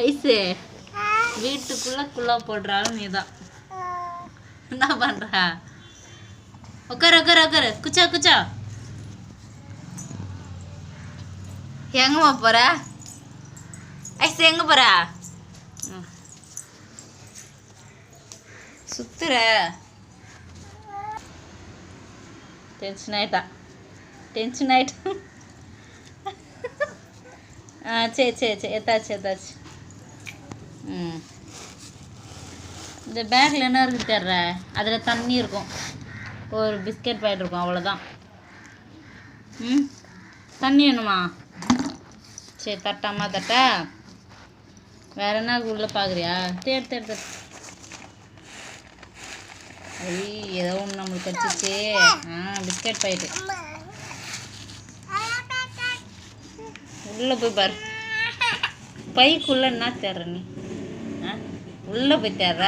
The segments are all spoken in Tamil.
ஐசு வீட்டுக்குள்ள குள்ளா போடுறாலும் நீ தான் என்ன பண்ற? உட்காரு உட்காரு உட்காரு குச்சா குச்சா. எங்கம்மா போற? ஐசு எங்க போற? ம். சுத்துற. டென்ஷன் ஆயிட்டா. டென்ஷன் ஆயிட்டா. ஆ சரி சரி சரி. எத்தாச்சு எத்தாச்சு? ம். இந்த பேக்கில் என்ன இருக்குது தர்ற அதில் தண்ணி இருக்கும். ஒரு பிஸ்கட் பாக்கெட் இருக்கும் அவ்வளோதான் ம். தண்ணி வேணுமா? சரி தட்டாமா தட்டா. வேற என்ன உள்ளே பார்க்குறியா தேடு தேடு தேடு. ஐய் ஏதோ ஒன்று நம்மளுக்கு வச்சுச்சு ஆ பிஸ்கட் பாக்கெட்டு. உள்ளே போய் பாரு. பைக்குள்ளே என்ன தேடுற நீ? உள்ளே போய் தேடுற.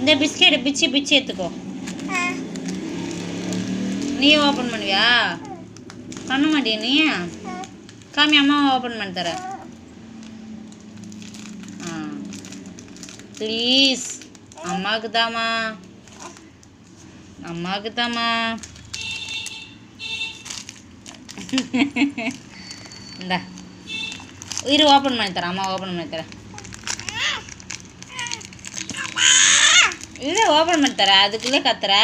இந்த பிஸ்கெட்டை பிச்சு பிச்சு எடுத்துக்கோ. நீ ஓப்பன் பண்ணுவியா? பண்ண மாட்டியா நீ? காமி அம்மா ஓப்பன் பண்ணி தர. ஆ. ப்ளீஸ் அம்மாவுக்கு தாம்மா அம்மாவுக்கு தாம்மா இந்தா. இரு ஓப்பன் பண்ணி தரேன். அம்மா ஓப்பன் பண்ணி தரேன். இரு ஓப்பன் பண்ணி தரேன். அதுக்குள்ளே கத்துற.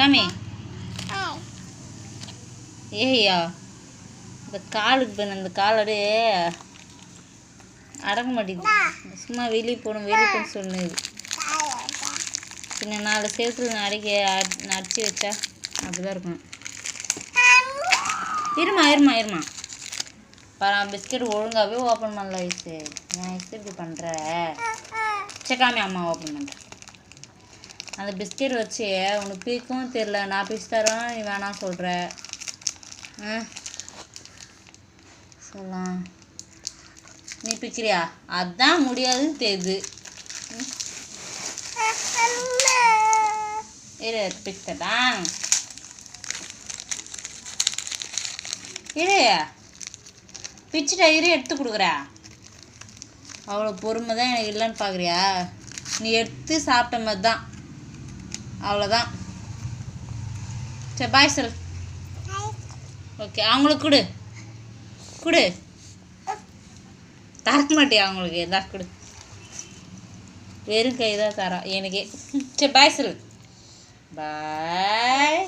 கம்மி ஏய்யா இந்த காலுக்கு பின்ன இந்த காலோடே அடங்க மாட்டேங்குது. சும்மா வெளியே போகணும் வெளியே போகணும் சொன்னது பின்ன நாலு சேர்த்துல அடிக்க அடிச்சு வச்சா அப்படிதான் இருக்கணும் இருமா இருமா இருமா. பாரா பிஸ்கெட் ஒழுங்காகவே ஓப்பன் பண்ணல ஐஸு நான் ஐஸ் இப்படி பண்ணுற சரி அம்மா ஓப்பன் பண்ணுறேன் அந்த பிஸ்கெட் வச்சு உனக்கு பிரிக்கவும் தெரில நான் பிரிச்சு தரேன் நீ வேணாம் சொல்கிற சொல்லலாம். நீ பிக்கிறியா அதான் முடியாதுன்னு தெரியுது. ம். இரு பிக்தடா இரு. பிச்சு டயரே எடுத்து கொடுக்குறா. அவ்வளோ பொறுமை தான் எனக்கு இல்லைன்னு பார்க்குறியா நீ எடுத்து சாப்பிட்ட மாதிரி தான் அவ்வளோதான் சரி பாய் சொல் ஓகே அவங்களுக்கு கொடு. கொடு. தரக்க மாட்டியா அவங்களுக்கு? எதா கொடு. வெறும் கை தான் தரா எனக்கே. சரி பாய் சொல்லு பாய்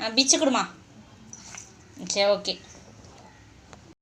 ஆ பிச்சு கொடுமா. சரி ஓகே